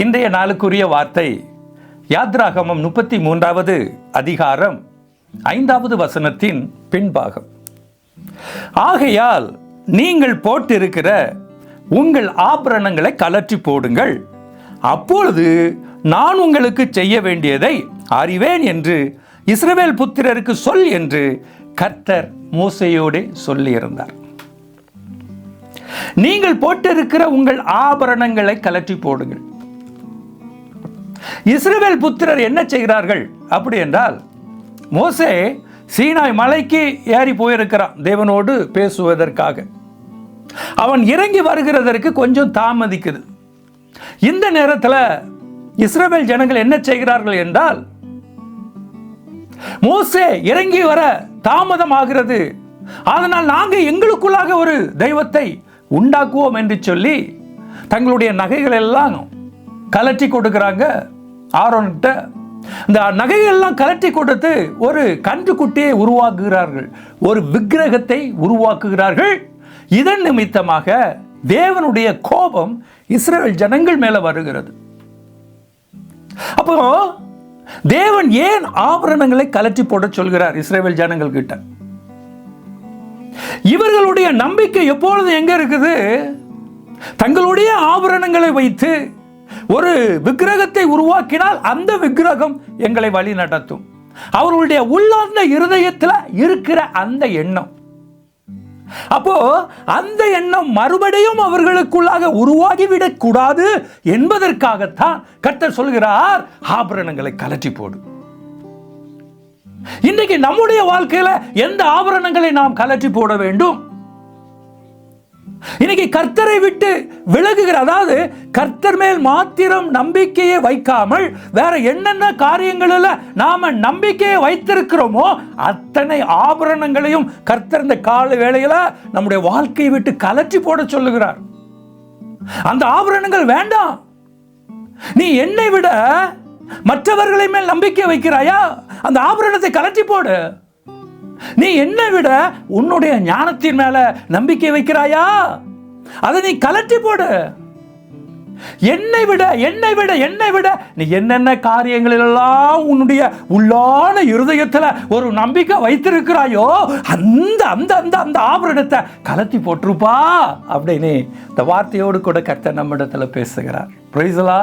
இன்றைய நாளுக்குரிய வார்த்தை யாத்ராகமம் முப்பத்தி மூன்றாவது அதிகாரம் ஐந்தாவது வசனத்தின் பின்பாகம். ஆகையால் நீங்கள் போட்டிருக்கிற உங்கள் ஆபரணங்களை கலற்றி போடுங்கள். அப்பொழுது நான் உங்களுக்கு செய்ய வேண்டியதை அறிவேன் என்று இஸ்ரவேல் புத்திரருக்கு சொல் என்று கர்த்தர் மோசையோடே சொல்லியிருந்தார். நீங்கள் போட்டிருக்கிற உங்கள் ஆபரணங்களை கலற்றி போடுங்கள். இஸ்ரவேல் புத்திரர் என்ன செய்கிறார்கள்? அப்படி என்றால் மோசே சீனாய் மலைக்கு ஏறி போயிருக்கிறான் தேவனோடு பேசுவதற்காக. அவன் இறங்கி வருகிறதற்கு கொஞ்சம் தாமதிக்குது. இந்த நேரத்தில் இஸ்ரவேல் ஜனங்கள் என்ன செய்கிறார்கள் என்றால் மோசே இறங்கி வர தாமதம் ஆகிறது. அதனால் நாங்கள் எங்களுக்குள்ளாக ஒரு தெய்வத்தை உண்டாக்குவோம் என்று சொல்லி தங்களுடைய நகைகள் எல்லாம் கலட்டி கொடுக்குறாங்க ஆரோன்கிட்ட. இந்த நகைகள்லாம் கலட்டி கொடுத்து ஒரு கன்றுக்குட்டியை உருவாக்குகிறார்கள். ஒரு விக்கிரகத்தை உருவாக்குகிறார்கள். இதன் நிமித்தமாக தேவனுடைய கோபம் இஸ்ரேல் ஜனங்கள் மேல வருகிறது. அப்போ தேவன் ஏன் ஆபரணங்களை கலட்டி போட சொல்கிறார் இஸ்ரேல் ஜனங்கள் கிட்ட? இவர்களுடைய நம்பிக்கை எப்பொழுது எங்க இருக்குது? தங்களுடைய ஆபரணங்களை வைத்து ஒரு விக்கிரகத்தை உருவாக்கினால் அந்த விக்கிரகம் எங்களை வழி நடத்தும். அவர்களுடைய உள்ளார்ந்த இருதயத்தில் இருக்கிற அந்த எண்ணம். அப்போ அந்த எண்ணம் மறுபடியும் அவர்களுக்குள்ளாக உருவாகிவிடக் கூடாது என்பதற்காகத்தான் கர்த்தர் சொல்கிறார் ஆபரணங்களை கலற்றி போடும் இன்றைக்கு நம்முடைய வாழ்க்கையில எந்த ஆபரணங்களை நாம் கலற்றி போட வேண்டும்? இன்னைக்கு கர்த்தரை விட்டு விலகுகிற அதாவது கர்த்தர் மேல் மாத்திரம் நம்பிக்கையை வைக்காமல் வேற என்னென்ன காரியங்களில் நாம நம்பிக்கையை வைத்திருக்கிறோமோ அத்தனை ஆபரணங்களையும் கர்த்தர் இந்த கால வேளையில நம்முடைய வாழ்க்கையை விட்டு கலற்றி போட சொல்லுகிறார். அந்த ஆபரணங்கள் வேண்டாம். நீ என்னை விட மற்றவர்களை மேல் நம்பிக்கை வைக்கிறாயா? அந்த ஆபரணத்தை கலற்றி போடு. நீ என்னை விட உன்னுடைய ஞானத்தின் மேல நம்பிக்கை வைக்கிறாயா? அதை நீ கலட்டி போடு. என்னை விட என்னை விட என்னை விட நீ என்னென்ன காரியங்களெல்லாம் உன்னுடைய உள்ளான இருதயத்தில் ஒரு நம்பிக்கை வைத்திருக்கிறாயோ அந்த அந்த அந்த அந்த ஆபரணத்தை கலத்தி போட்டிருப்பா அப்படின்னு இந்த வார்த்தையோடு கூட கர்த்தர் நம்மிடத்தில் பேசுகிறார். பிரைசலா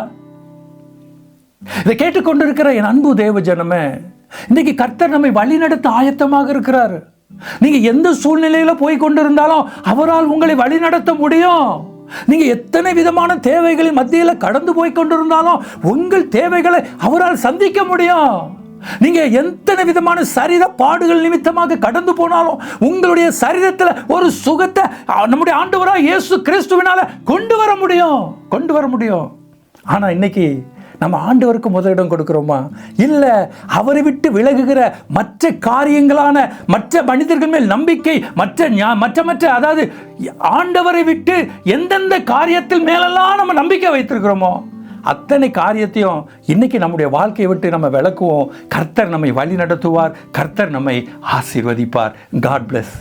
இதை கேட்டுக்கொண்டிருக்கிற என் அன்பு தேவ ஜனமே இன்னைக்கு கர்த்தர் நம்மை வழிநடத்த ஆயத்தமாக இருக்கிறார். நீங்க எந்த சூழ்நிலையில போய் கொண்டிருந்தாலும் அவரால் உங்களை வழிநடத்த முடியும். நீங்கள் எத்தனை விதமான தேவைகளின் மத்தியில் கடந்து போய் கொண்டிருந்தாலும் உங்கள் தேவைகளை அவரால் சந்திக்க முடியும். நீங்கள் எத்தனை விதமான சரீர பாடுகள் நிமித்தமாக கடந்து போனாலும் உங்களுடைய சரீரத்தில் ஒரு சுகத்தை நம்முடைய ஆண்டவராக இயேசு கிறிஸ்துவினால் கொண்டு வர முடியும். கொண்டு வர முடியும். ஆனால் இன்னைக்கு நம்ம ஆண்டவருக்கு முதலிடம் கொடுக்குறோமா? இல்லை அவரை விட்டு விலகுகிற மற்ற காரியங்களான மற்ற மனிதர்கள் மேல் நம்பிக்கை மற்ற மற்ற மற்ற அதாவது ஆண்டவரை விட்டு எந்தெந்த காரியத்தில் மேலெல்லாம் நம்ம நம்பிக்கை வைத்திருக்கிறோமோ அத்தனை காரியத்தையும் இன்னைக்கு நம்முடைய வாழ்க்கையை விட்டு நம்ம விளக்குவோம் கர்த்தர் நம்மை வழி நடத்துவார் கர்த்தர் நம்மை ஆசீர்வதிப்பார். God plus